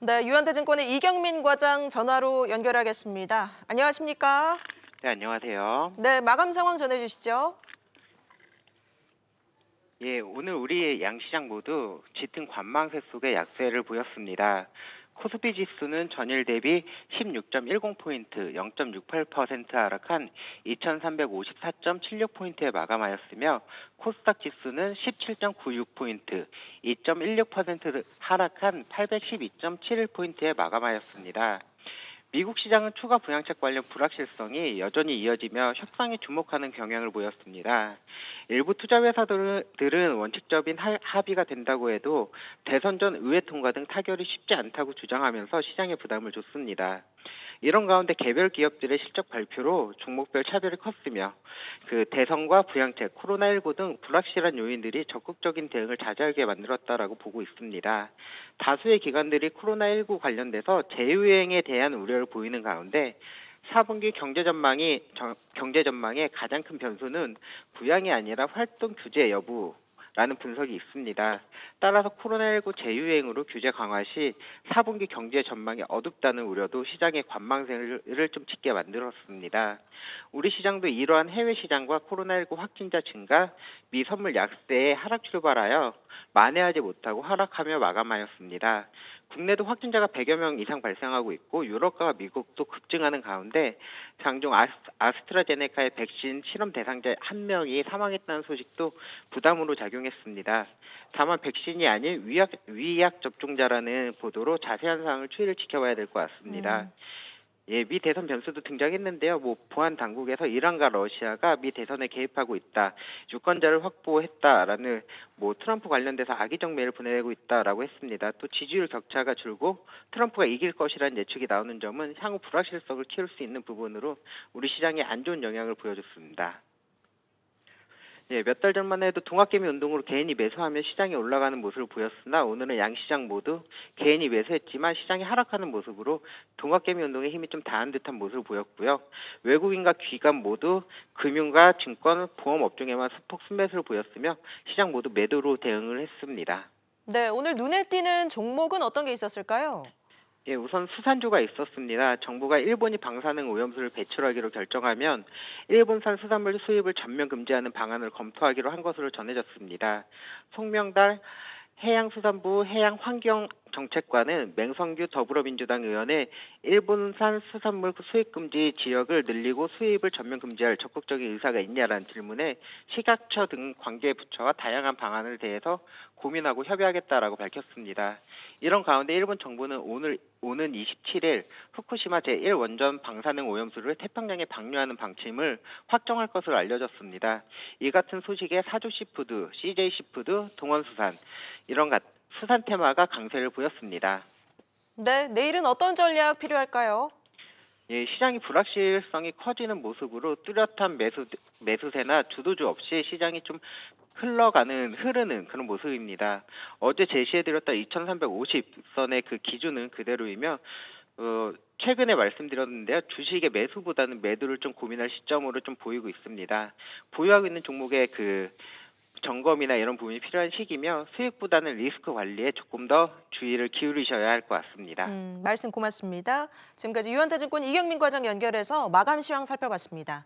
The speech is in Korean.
네, 유한대증권의 이경민 과장 전화로 연결하겠습니다. 안녕하십니까? 네, 안녕하세요. 네, 마감 상황 전해주시죠. 예, 오늘 우리 양시장 모두 짙은 관망세 속에 약세를 보였습니다. 코스피 지수는 전일 대비 16.10포인트, 0.68% 하락한 2354.76포인트에 마감하였으며 코스닥 지수는 17.96포인트, 2.16% 하락한 812.71포인트에 마감하였습니다. 미국 시장은 추가 부양책 관련 불확실성이 여전히 이어지며 협상에 주목하는 경향을 보였습니다. 일부 투자 회사들은 원칙적인 하- 합의가 된다고 해도 대선 전 의회 통과 등 타결이 쉽지 않다고 주장하면서 시장에 부담을 줬습니다. 이런 가운데 개별 기업들의 실적 발표로 종목별 차별이 컸으며 그 대선과 부양책, 코로나19 등 불확실한 요인들이 적극적인 대응을 자제하게 만들었다라고 보고 있습니다. 다수의 기관들이 코로나19 관련돼서 재유행에 대한 우려를 보이는 가운데 4분기 경제 전망이 정- 경제 전망의 가장 큰 변수는 부양이 아니라 활동 규제 여부 라는 분석이 있습니다. 따라서 코로나19 재유행으로 규제 강화 시 4분기 경제 전망이 어둡다는 우려도 시장의 관망세를 좀 짙게 만들었습니다. 우리 시장도 이러한 해외 시장과 코로나19 확진자 증가, 미 선물 약세에 하락 출발하여 만회하지 못하고 하락하며 마감하였습니다. 국내도 확진자가 100여 명 이상 발생하고 있고 유럽과 미국도 급증하는 가운데 장중 아스, 아스트라제네카의 백신 실험 대상자 한 명이 사망했다는 소식도 부담으로 작용했습니다. 다만 백신이 아닌 위약, 위약 접종자라는 보도로 자세한 사항을 추이를 지켜봐야 될 것 같습니다. 음. 예, 미 대선 변수도 등장했는데요. 뭐 보안 당국에서 이란과 러시아가 미 대선에 개입하고 있다, 유권자를 확보했다라는 뭐 트럼프 관련돼서 악의적 메일을 보내고 있다라고 했습니다. 또 지지율 격차가 줄고 트럼프가 이길 것이라는 예측이 나오는 점은 향후 불확실성을 키울 수 있는 부분으로 우리 시장에 안 좋은 영향을 보여줬습니다. 예, 몇 달 전만 해도 동학개미 운동으로 개인이 매수하며 시장이 올라가는 모습을 보였으나 오늘은 양시장 모두 개인이 매수했지만 시장이 하락하는 모습으로 동학개미 운동의 힘이 좀 다한 듯한 모습을 보였고요. 외국인과 기관 모두 금융과 증권, 보험 업종에만 소폭 순매수를 보였으며 시장 모두 매도로 대응을 했습니다. 네, 오늘 눈에 띄는 종목은 어떤 게 있었을까요? 예, 우선 수산주가 있었습니다. 정부가 일본이 방사능 오염수를 배출하기로 결정하면 일본산 수산물 수입을 전면 금지하는 방안을 검토하기로 한 것으로 전해졌습니다. 송명달 해양수산부 해양환경정책관은 맹성규 더불어민주당 의원의 일본산 수산물 수입 금지 지역을 늘리고 수입을 전면 금지할 적극적인 의사가 있냐라는 질문에 식약처 등 관계 부처와 다양한 방안을 대해서 고민하고 협의하겠다라고 밝혔습니다. 이런 가운데 일본 정부는 오늘 오는 27일 후쿠시마 제1원전 방사능 오염수를 태평양에 방류하는 방침을 확정할 것으로 알려졌습니다. 이 같은 소식에 사주시푸드, CJ시푸드, 동원수산 이런 가- 수산 테마가 강세를 보였습니다. 네, 내일은 어떤 전략 필요할까요? 예, 시장이 불확실성이 커지는 모습으로 뚜렷한 매수 매수세나 주도주 없이 시장이 좀 흘러가는 흐르는 그런 모습입니다. 어제 제시해드렸던 2,350선의 그 기준은 그대로이며 어, 최근에 말씀드렸는데요. 주식의 매수보다는 매도를 좀 고민할 시점으로 좀 보이고 있습니다. 보유하고 있는 종목의 그 점검이나 이런 부분이 필요한 시기며 수익보다는 리스크 관리에 조금 더 주의를 기울이셔야 할 것 같습니다. 음, 말씀 고맙습니다. 지금까지 유한대증권 이경민 과장 연결해서 마감 시황 살펴봤습니다.